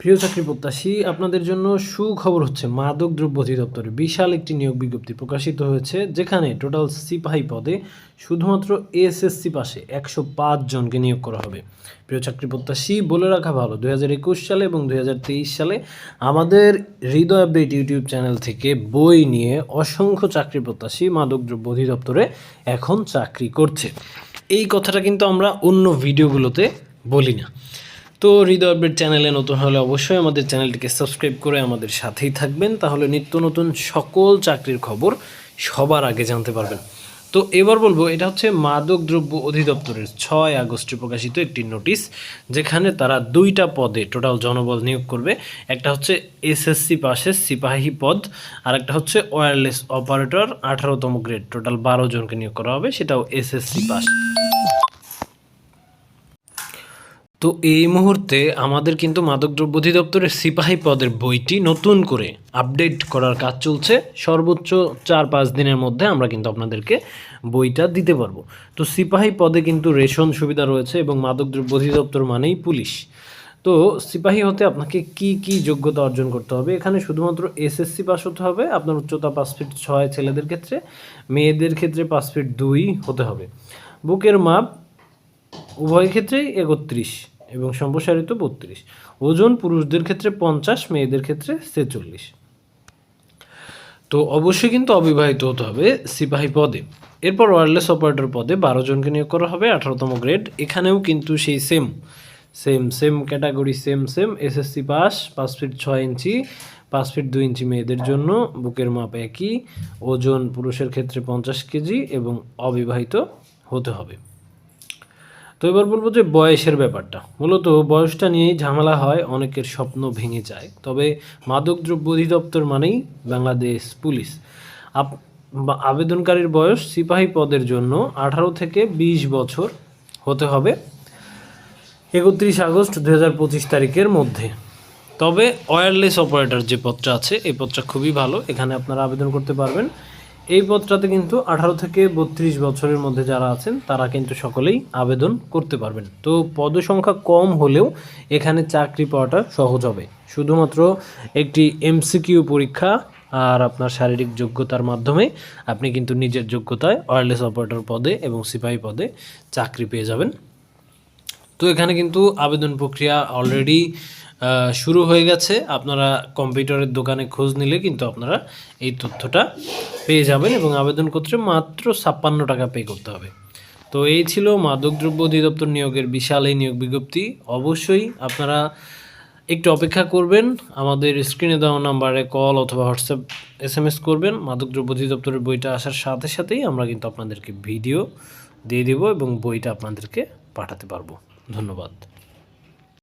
প্রিয় চাকরি প্রত্যাশী, আপনাদের জন্য সুখবর হচ্ছে মাদক দ্রব্য অধিদপ্তরে বিশাল একটি নিয়োগ বিজ্ঞপ্তি প্রকাশিত হয়েছে, যেখানে টোটাল সিপাহী পদে শুধুমাত্র এসএসসি পাশে একশো পাঁচ জনকে নিয়োগ করা হবে। প্রিয় চাকরি প্রত্যাশী, বলে রাখা ভালো দু হাজার একুশ সালে এবং দু হাজার তেইশ সালে আমাদের হৃদয় আপডেট ইউটিউব চ্যানেল থেকে বই নিয়ে অসংখ্য চাকরি প্রত্যাশী মাদক দ্রব্য অধিদপ্তরে এখন চাকরি করছে। এই কথাটা কিন্তু আমরা অন্য ভিডিওগুলোতে বলি না। তো হৃদয় আপডেট চ্যানেলে নতুন হলে অবশ্যই আমাদের চ্যানেলটিকে সাবস্ক্রাইব করে আমাদের সাথেই থাকবেন। তাহলে নিত্য নতুন সকল চাকরির খবর সবার আগে জানতে পারবেন। তো এবার বলব, এটা হচ্ছে মাদক দ্রব্য অধিদপ্তরের ছয় আগস্টে প্রকাশিত একটি নোটিশ, যেখানে তারা দুইটা পদে টোটাল জনবল নিয়োগ করবে। একটা হচ্ছে এসএসসি পাশের সিপাহী পদ, আর একটা হচ্ছে ওয়্যারলেস অপারেটর আঠারোতম গ্রেড টোটাল বারো জনকে নিয়োগ করা হবে, সেটাও এসএসসি পাস তো এই মুহূর্তে আমাদের কিন্তু মাদকদ্রব্য অধিদপ্তরের সিপাহী পদের বইটি নতুন করে আপডেট করার কাজ চলছে। সর্বোচ্চ চার পাঁচ দিনের মধ্যে আমরা কিন্তু আপনাদেরকে বইটা দিতে পারব। তো সিপাহী পদে কিন্তু রেশন সুবিধা রয়েছে এবং মাদকদ্রব্য অধিদপ্তর মানেই পুলিশ। তো সিপাহী হতে আপনাকে কি কি যোগ্যতা অর্জন করতে হবে? এখানে শুধুমাত্র এসএসসি পাস হতে হবে, আপনার উচ্চতা পাঁচ ফিট ছয় ছেলেদের ক্ষেত্রে, মেয়েদের ক্ষেত্রে পাঁচ ফিট দুই হতে হবে। বুকের মাপ উভয় ক্ষেত্রেই একত্রিশ এবং সম্প্রসারিত বত্রিশ। ওজন পুরুষদের ক্ষেত্রে পঞ্চাশ, মেয়েদের ক্ষেত্রে ছেচল্লিশ। তো অবশ্যই কিন্তু অবিবাহিত হতে হবে সিপাহী পদে। এরপর ওয়ারলেস অপারেটর পদে বারো জনকে নিয়োগ করা হবে, আঠারোতম গ্রেড। এখানেও কিন্তু সেই same same same category same same SSC pass পাঁচ ফিট ছয় ইঞ্চি, পাঁচ ফিট দুই ইঞ্চি মেয়েদের জন্য, বুকের মাপ একই, ওজন পুরুষের ক্ষেত্রে পঞ্চাশ কেজি এবং অবিবাহিত হতে হবে। তো এবার বলব যে বয়সের ব্যাপারটা। মূলত বয়সটা নিয়েই ঝামেলা হয়, অনেকের স্বপ্ন ভেঙে যায়। তবে মাদকদ্রব্য অধিদপ্তর মানেই বাংলাদেশ পুলিশ। আপ আবেদনকারীর বয়স সিপাহী পদের জন্য আঠারো থেকে বিশ বছর হতে হবে একত্রিশ আগস্ট দু হাজার পঁচিশ তারিখের মধ্যে। তবে ওয়্যারলেস অপারেটর যে পদটা আছে, এই পদটা খুবই ভালো। এখানে আপনারা আবেদন করতে পারবেন। এই পদটাতে কিন্তু আঠারো থেকে বত্রিশ বছরের মধ্যে যারা আছেন, তারা কিন্তু সকলেই আবেদন করতে পারবেন। তো পদসংখ্যা কম হলেও এখানে চাকরি পাওয়াটা সহজ হবে। শুধুমাত্র একটি এমসিকিউ পরীক্ষা আর আপনার শারীরিক যোগ্যতার মাধ্যমে আপনি কিন্তু নিজের যোগ্যতায় ওয়্যারলেস অপারেটর পদে এবং সিপাহী পদে চাকরি পেয়ে যাবেন। তো এখানে কিন্তু আবেদন প্রক্রিয়া অলরেডি শুরু হয়ে গেছে। আপনারা কম্পিউটারের দোকানে খোঁজ নিলে কিন্তু আপনারা এই তথ্যটা পেয়ে যাবেন এবং আবেদন করতে মাত্র ছাপ্পান্ন টাকা পে করতে হবে। তো এই ছিল মাদকদ্রব্য অধিদপ্তর নিয়োগের বিশাল এই নিয়োগ বিজ্ঞপ্তি। অবশ্যই আপনারা একটু অপেক্ষা করবেন, আমাদের স্ক্রিনে দেওয়া নাম্বারে কল অথবা হোয়াটসঅ্যাপ এস এম এস করবেন মাদকদ্রব্য অধিদপ্তরের বইটা আসার সাথে সাথেই আমরা কিন্তু আপনাদেরকে ভিডিও দিয়ে দেবো এবং বইটা আপনাদেরকে পাঠাতে পারব। ধন্যবাদ।